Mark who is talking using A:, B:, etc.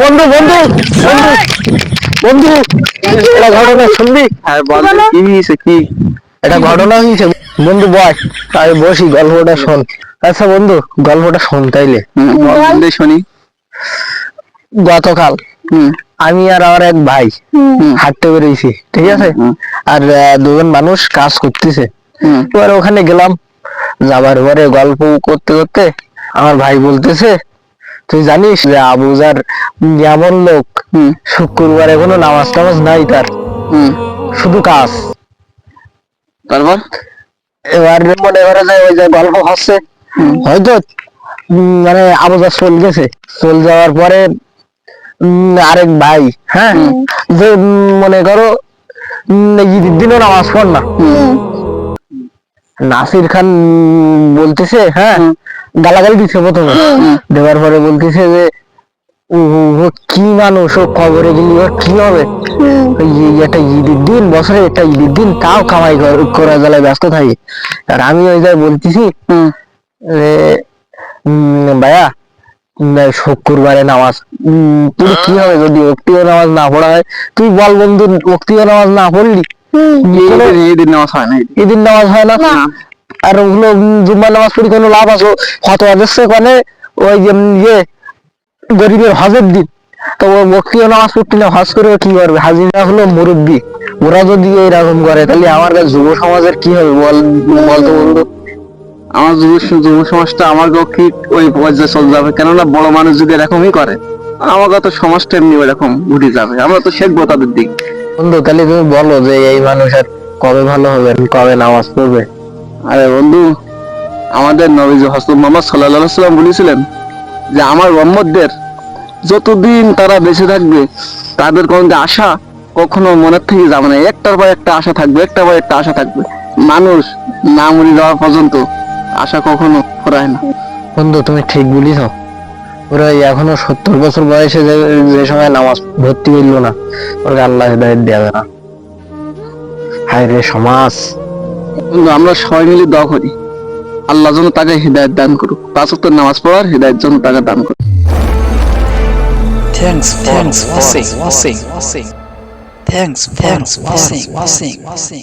A: বন্ধু বন্ধু বন্ধু বন্ধু এটা ঘটনা শুনবি?
B: হ্যাঁ বল কি হয়েছে কি?
A: এটা ঘটনা হয়েছে। বন্ধু বয় আমি বসি গল্পটা শোন। আচ্ছা বন্ধু গল্পটা শোন তাইলে।
B: বন্ধু, শুনি।
A: গতকাল
B: হুম।
A: আমি আর আমার এক ভাই হাঁটতে বেরিয়েছি ঠিক আছে? আর দুজন মানুষ কাজ করতেছে। এবার ওখানে গেলাম যাবার পরে গল্প করতে করতে আমার ভাই বলতেছে তুই জানিস যে আবুজার এমন লোক শুক্রবারে কোনো নামাজ টামাজ নাই তার। শুধু কাজ।
B: তারপর?
A: এবার মনে করে যে ওই যে গল্প হচ্ছে। হয়তো মানে আবুজার চল গেছে। চল যাওয়ার পরে আরেক ভাই হ্যাঁ? যে মনে করো ঈদের দিনও নামাজ পড় না। নাসির খান বলতেছে হ্যাঁ? গালাগালি দিচ্ছে প্রথমে। দেওয়ার পরে বলতেছে যে ও কি মানুষ ও খবরে গেলি ওর কি হবে? একটা ঈদের দিন বছরে একটা ঈদের দিন তাও কামাই করা জ্বালায় ব্যস্ত থাকি। আর আমি ওই জায়গায় বলতেছি ভাইয়া শুক্রবারে নামাজ উম, তুই কি হবে যদি অক্তিও নামাজ না পড়া হয়? তুই বল বন্ধু অক্তিও নামাজ না পড়লি?
B: দিন নামাজ হয় না।
A: ঈদের নামাজ হয় না। আর ওগুলো উম, জুম্মার নামাজ পড়ি কোনো লাভ আছে? ফতোয়া দিচ্ছে মানে ওই যে ইয়ে গরিবের হজের দিন। তো ও বক্রিয় নামাজ পড়তে না হজ করে কি করবে? হাজিরা হলো মুরব্বী। ওরা যদি এরকম করে তাহলে আমার কাছে যুব সমাজের কি হবে? বল বলতো বন্ধু।
B: আমার যুব যুব সমাজটা আমার পক্ষে ওই পর্যায়ে চলে যাবে। কেননা বড় মানুষ যদি এরকমই করে আমার তো সমাজটা এমনি ওরকম উঠে যাবে। আমরা তো শিখব তাদের দিক।
A: বন্ধু তাহলে তুমি বলো যে এই মানুষ আর কবে ভালো হবে কবে নামাজ পড়বে?
B: আরে বন্ধু, আমাদের নবীজি হসরত মোহাম্মদ সাল্লাল্লাহু সাল্লাম বলেছিলেন যে, আমার মোহাম্মদদের যতদিন তারা বেঁচে থাকবে, তাদের কোনো আশা কখনো মনের থেকে যাবে না। একটার পর একটা আশা থাকবে, একটার পর একটা আশা থাকবে। মানুষ না মরে যাওয়া পর্যন্ত আশা কখনো ফুরায় না।
A: বন্ধু, তুমি ঠিক বলিস ওরা এখনও সত্তর বছর বয়সে যে সময় নামাজ ভর্তি হইল না, ওরা আল্লাহ হেদায়ত দেবে না। হায় রে সমাজ!
B: আমরা সবাই মিলে দোয়া করি। আল্লাহ যেন তাকে হৃদায়ত দান করুক। পাঁচ অক্টর নামাজ পড়ার হৃদায়ত যেন তাকে দান করুক।
C: Thanks thanks washing washing